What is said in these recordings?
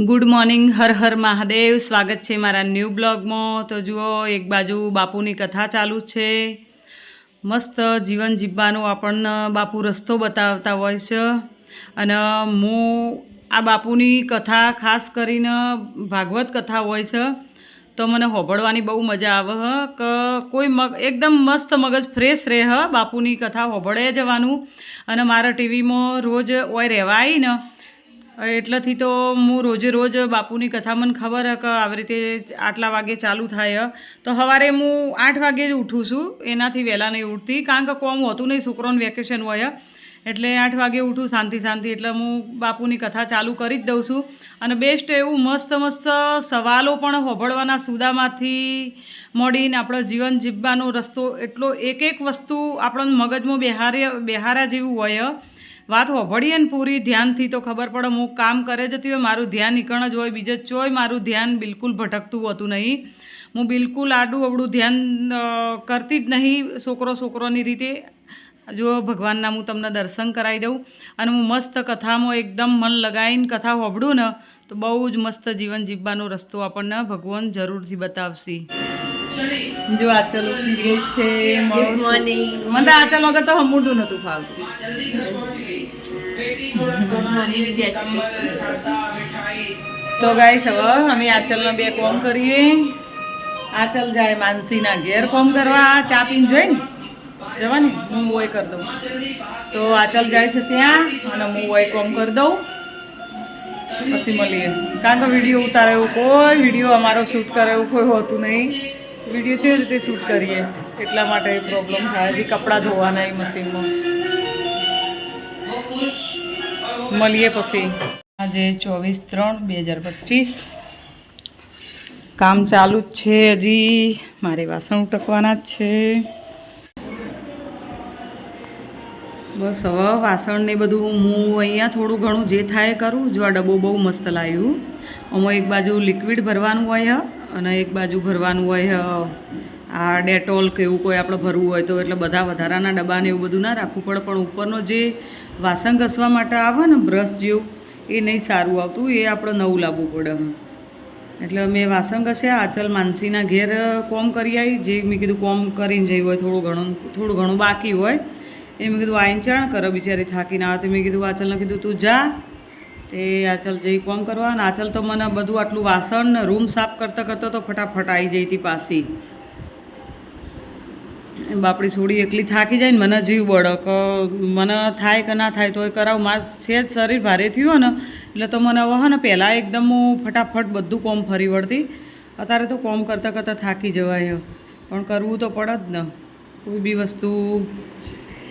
Good morning, Har Har Mahadev. સ્વાગત છે મારા ન્યૂ બ્લોગમાં. તો જુઓ, એક બાજુ બાપુની કથા ચાલુ છે. મસ્ત જીવન જીવવાનો આપણને બાપુ રસ્તો બતાવતા હોય છે. અને હું આ બાપુની કથા ખાસ કરીને ભાગવત કથા હોય છે. તો મને હોભળવાની બહુ મજા આવે હ, કે કોઈ મગ, એકદમ મસ્ત મગજ ફ્રેશ રહે હ બાપુની કથા હોભળે જવાનું. અને મારા ટીવીમાં રોજ ઓય રહેવાય ને એટલેથી તો હું રોજે રોજ બાપુની કથા મને ખબર કે આવી રીતે આટલા વાગે ચાલુ થાય તો સવારે હું આઠ વાગે જ ઉઠું છું, એનાથી વહેલા નહીં ઉઠતી. કારણ કે કોમ હોતું નહીં, છોકરોનું વેકેશન હોય એટલે આઠ વાગે ઉઠું શાંતિ શાંતિ, એટલે હું બાપુની કથા ચાલુ કરી જ દઉં છું. અને બેસ્ટ એવું મસ્ત મસ્ત સવાલો પણ હોભળવાના સુદામાંથી મળીને આપણો જીવન જીવવાનો રસ્તો એટલો એક એક વસ્તુ આપણને મગજમાં બેહાર્ય બેહારા જેવું હોય વાત હોભળીએ ને પૂરી, ધ્યાનથી તો ખબર પડે, હું કામ કરે જતી હોય, મારું ધ્યાન નીકળ જ હોય, બીજે ચોય મારું ધ્યાન બિલકુલ ભટકતું હોતું નહીં. હું બિલકુલ આડું અવડું ધ્યાન કરતી જ નહીં છોકરો છોકરોની રીતે. જો ભગવાનના હું તમને દર્શન કરાવી દઉં. અને હું મસ્ત કથામાં એકદમ મન લગાવીને કથા હોભળું ને, તો બહુ જ મસ્ત જીવન જીવવાનો રસ્તો આપણને ભગવાન જરૂરથી બતાવશે. જો આચલ ઉઠી ગઈ છે. ગુડ મોર્નિંગ મને આચલ વગર તો હમુડું નતું ફાવતું. તો ગાઈસ હવે અમે આચલના બે કોમ કરીએ. આચલ જાય માનસીના ઘેર કોમ કરવા. ચા પીને જોઈ ને? જવાની? હું ઓય કરી દઉં. તો આચલ જાય છે ત્યાં અને હું ઓય કોમ કરી દઉં. પછી મળીએ. કારણ કે વીડિયો ઉતારે એવું કોઈ વીડિયો અમારો શૂટ કરે એવું કોઈ હોતું નહીં. વીડિયો કેવી રીતે શૂટ કરીએ? એટલા માટે પ્રોબ્લેમ થાય. હજી કપડાં ધોવાના એ મશીનમાં. મળીએ પછી. આજે ચોવીસ ત્રણ બે હજાર પચીસ. કામ ચાલુ જ છે હજી. મારે વાસણ ઉટકવાના જ છે. બસ હવે વાસણ ને બધું હું અહીંયા થોડું ઘણું જે થાય કરું. જો આ ડબ્બો બહુ મસ્ત લાવ્યું આમાં એક બાજુ લિક્વિડ ભરવાનું હોય. અને એક બાજુ ભરવાનું હોય આ ડેટોલ કે એવું કોઈ આપણે ભરવું હોય તો એટલે બધા વધારાના ડબ્બાને એવું બધું ના રાખવું પડે. પણ ઉપરનો જે વાસણ ઘસવા માટે આવે ને બ્રશ જેવું, એ નહીં સારું આવતું, એ આપણે નવું લાવવું પડે. એટલે મેં વાસણ ઘસ્યા, આચલ માનસીના ઘેર કોમ કરી આવી જે મેં કીધું કોમ કરીને જઈ હોય, થોડું ઘણું થોડું ઘણું બાકી હોય, એ મેં કીધું આઈને ચાણ કરો, બિચારી થાકીને આવે. તે મેં કીધું, આચલને કીધું, તું જા તે આચલ જઈ કોમ કરવા, અને આચલ તો મને બધું આટલું વાસણ રૂમ સાફ કરતાં કરતાં તો ફટાફટ આવી જઈ હતી પાછી. બાપડી છોડી એકલી થાકી જાય ને મને જીવ બળક મને થાય કે ના થાય તો એ કરાવું. માર છે જ શરીર ભારે થયું ને એટલે તો મને હવે ને પહેલાં એકદમ હું ફટાફટ બધું કોમ ફરી વળતી. અત્યારે તો કોમ કરતાં કરતાં થાકી જવાય. પણ કરવું તો પડે જ ને. કોઈ બી વસ્તુ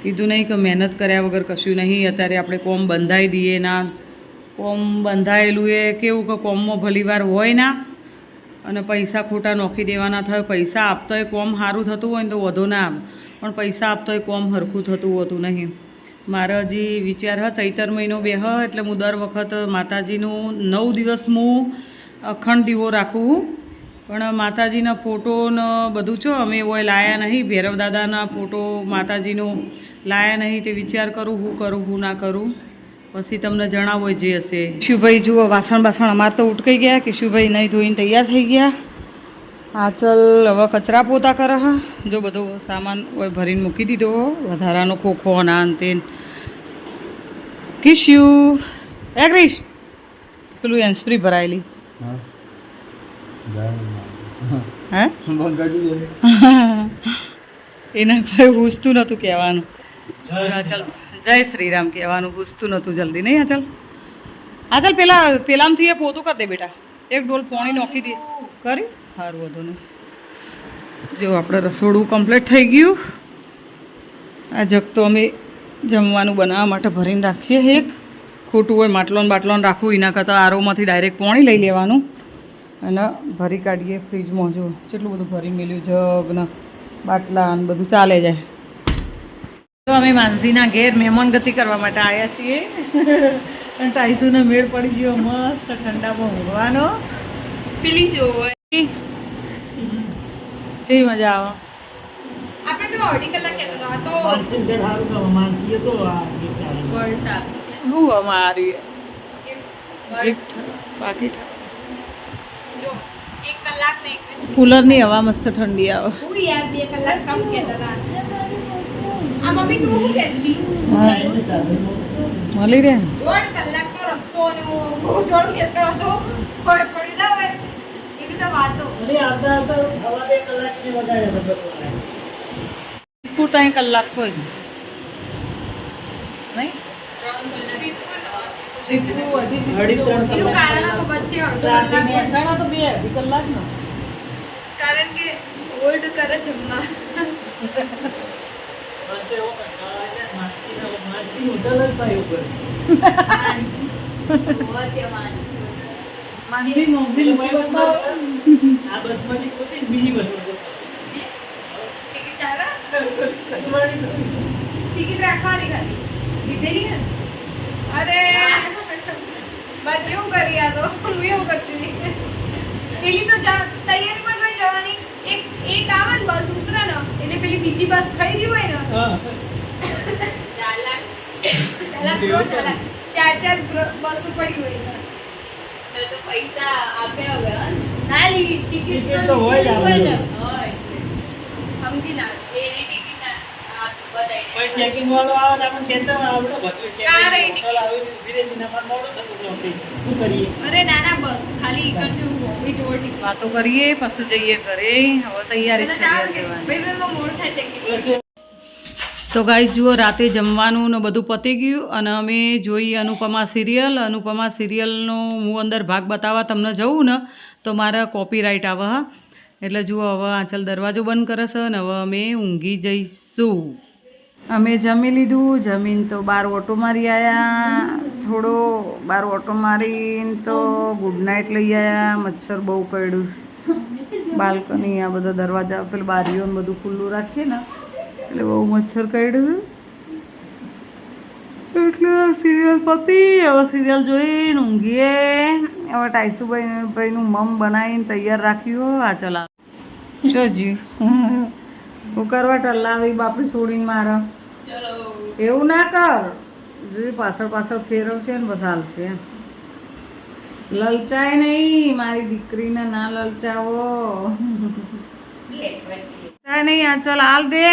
કીધું નહીં કે મહેનત કર્યા વગર કશું નહીં. અત્યારે આપણે કોમ બંધાઈ દઈએ ના કોમ બંધાયેલું એ કેવું કે કોમમાં ભલીવાર હોય ના અને પૈસા ખોટા નોખી દેવાના થાય. પૈસા આપતોય કોમ સારું થતું હોય ને તો વધુ ના પણ પૈસા આપતોય કોમ સરખું થતું હોતું નહીં. મારે હજી વિચાર હ, ચૈતર મહિનો બે હ, એટલે હું દર વખત માતાજીનું નવ દિવસ હું અખંડ દીવો રાખું પણ માતાજીના ફોટો ને બધું છો અમે એવો લાયા નહીં. ભૈરવ દાદાના ફોટો માતાજીનો લાયા નહીં તે વિચાર કરું, હું કરું, હું ના કરું. પછી તમને જણાવો જે હશે. કિશુભાઈ જુઓ વાસણ બાસણ અમારે તો ઉટકાઈ ગયા કિશુભાઈ નહીં ધોઈને તૈયાર થઈ ગયા. આચલ હવે કચરા પોતા કરે હા. જો બધો સામાન ભરીને મૂકી દીધો વધારાનો ખોખો ના અંતે કિશ્યુ એ ક્રિશ? પેલું એન્સપ્રી ભરાયેલી. હે. એના કોઈ હુસતું નહોતું કહેવાનું. ચાલ. જય શ્રીરામ કહેવાનું પૂછતું નહોતું જલ્દી. નહીં, આચલ? આચલ, પેલા, પેલામથી એ પોતું કરી દે બેટા. એક ડોલ પોણી નોખી દે. કરી? સારું વધુ નહીં. જો, આપણે રસોડું કમ્પ્લીટ થઈ ગયું. આ જગ તો અમે જમવાનું બનાવવા માટે ભરીને રાખીએ એક ખોટું હોય, માટલોન બાટલોન રાખવું, એના કરતાં આરોમાંથી ડાયરેક્ટ પોણી લઈ લેવાનું. અને ભરી કાઢીએ ફ્રીજમાં જો કેટલું બધું ભરી મેલ્યું જગ ને બાટલા ને બધું ચાલે જાય. તો અમે માનસીના ઘેર મહેમાન ગતિ કરવા માટે આવ્યા છીએ. અને ટાઈસુને મેળ પડી ગયો મસ્ત ઠંડામાં ઊંઘવાનો પેલી જોવો કેવી મજા આવે. આપણે તો અઢી કલાક કહેતો હતો. આ તો હું અમારી બાકી જો કલાક ને કુલરની હવા મસ્ત ઠંડી આવે. બે કલાક કામ કહેતા હતા. આ મમ્મી તું શું કહેતી? મળી રહે. દોઢ કલાક તો રસ્તો અને હું બહુ જોડ કેસરો હતો થોડે પડી ના હોય એવી તો વાતો. તું ત્યાં કલાક હોય નહીં? સીધું હજી અઢી ત્રણ એવું કારણ હતું વચ્ચે અડધો મહેસાણા તો બે અઢી કલાક ને કારણ કે ઓલ્ડ કરે જમવા. મોંઘી મુસીબતમાં ટિકિટ રાખવાની ખાલી. લીધેલી અરે બસ એવું કરી આ તો હું એવું કરતી હતી પેલી તો જા- તૈયારીમાં જ હોય જવાની એક એક આવે ને બસ ઉતરે ને એટલે પેલી બીજી બસ ખાઈ ગઈ હોય ને ચાલાક ચાલાક bro, ચાલાક. ચાર ચાર બસો પડી હોય ને. ના લી ટિકિટ તો હોય ને. સમજી ચેકિંગ વાળો આવે તો બધું આવી ધીરે ધીરે મોડું થતું શું કરીએ? અરે બસ ખાલી વાતો કરીએ પછી જઈએ ઘરે. હવે તૈયારી છે મોડ થાય તો ગાઈઝ જુઓ, રાતે જમવાનું ને બધું પતી ગયું અને અમે જોઈ અનુપમા સિરિયલ. અનુપમા સિરિયલનો હું અંદર ભાગ બતાવવા તમને જઉં ને, તો મારે કોપીરાઇટ આવે, હા. એટલે જુઓ, હવે આંચલ દરવાજો બંધ કરે છે ને હવે અમે ઊંઘી જઈશું. અમે જમી લીધું. જમીન તો બાર ઓટો મારી આવ્યા થોડો બાર ઓટો મારીને તો ગુડ નાઇટ લઈ આવ્યા મચ્છર બહુ પડ્યું. બાલ્કની, આ બધા દરવાજા, પેલું બારીઓ ને બધું ખુલ્લું રાખીએ ને એટલે બહુ મચ્છર કરડ્યું એટલે સિરિયલ પતી, હવે સિરિયલ જોઈને ઊંઘીએ. હવે ટાઈસુભાઈ ભાઈનું મમ બનાવીને તૈયાર રાખ્યું આ ચલા. જોજી હું કરવા ટલ્લાવી બાપડી છોડીને મારો. એવું ના કર. જોઈ પાછળ પાછળ ફેરવશે ને બસ હાલશે. લલચાય નહીં, મારી દીકરીને ના લલચાવો. ચાય નહીં આ ચાલ હાલ દે.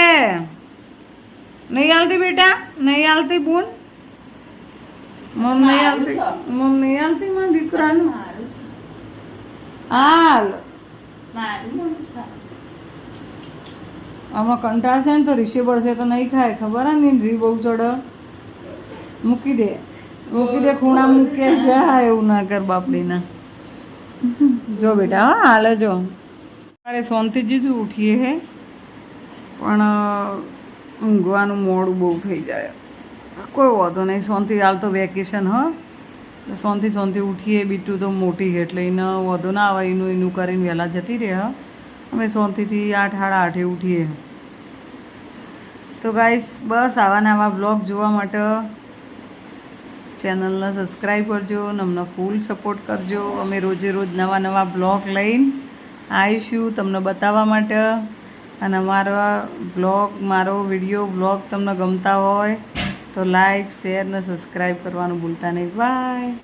નહીં बेटा બેટા? નહીં હાલતી मम नहीं નહીં मम नहीं નહીં હાલતી મારા દીકરાનું? હાલ. આમાં કંટાળ છે ને તો રીશે બળશે તો નહીં ખાય. ખબર હે ને રી બહુ ચડે. મૂકી દે. મૂકી દે ખૂણા મૂકે જા એવું ના કર બાપડીના. જો બેટા હા હાલે જો. અરે શાંતિથી જીજું ઉઠીએ હે. પણ ઊંઘવાનું મોડું બહુ થઈ જાય. કોઈ વાંધો નહીં, સોનથી હાલ તો વેકેશન, હ. સોનથી સોનથી ઉઠીએ, બીટું તો મોટી એટલે એને વાંધો ના આવે, એનું એનું કરીને વહેલા જતી રહે અમે સોનથીથી આઠ, સાડા આઠે ઉઠીએ. તો ગાઈસ, બસ આવા નવા બ્લોગ જોવા માટે ચેનલને સબસ્ક્રાઈબ કરજો અને અમને ફૂલ સપોર્ટ કરજો. અમે રોજે રોજ નવા નવા બ્લોગ લઈને આવીશું તમને બતાવવા માટે. અને મારા બ્લોગ મારો વીડિયો બ્લોગ તમને ગમતા હોય તો લાઈક શેર ને સબસ્ક્રાઈબ કરવાનું ભૂલતા નહીં. બાય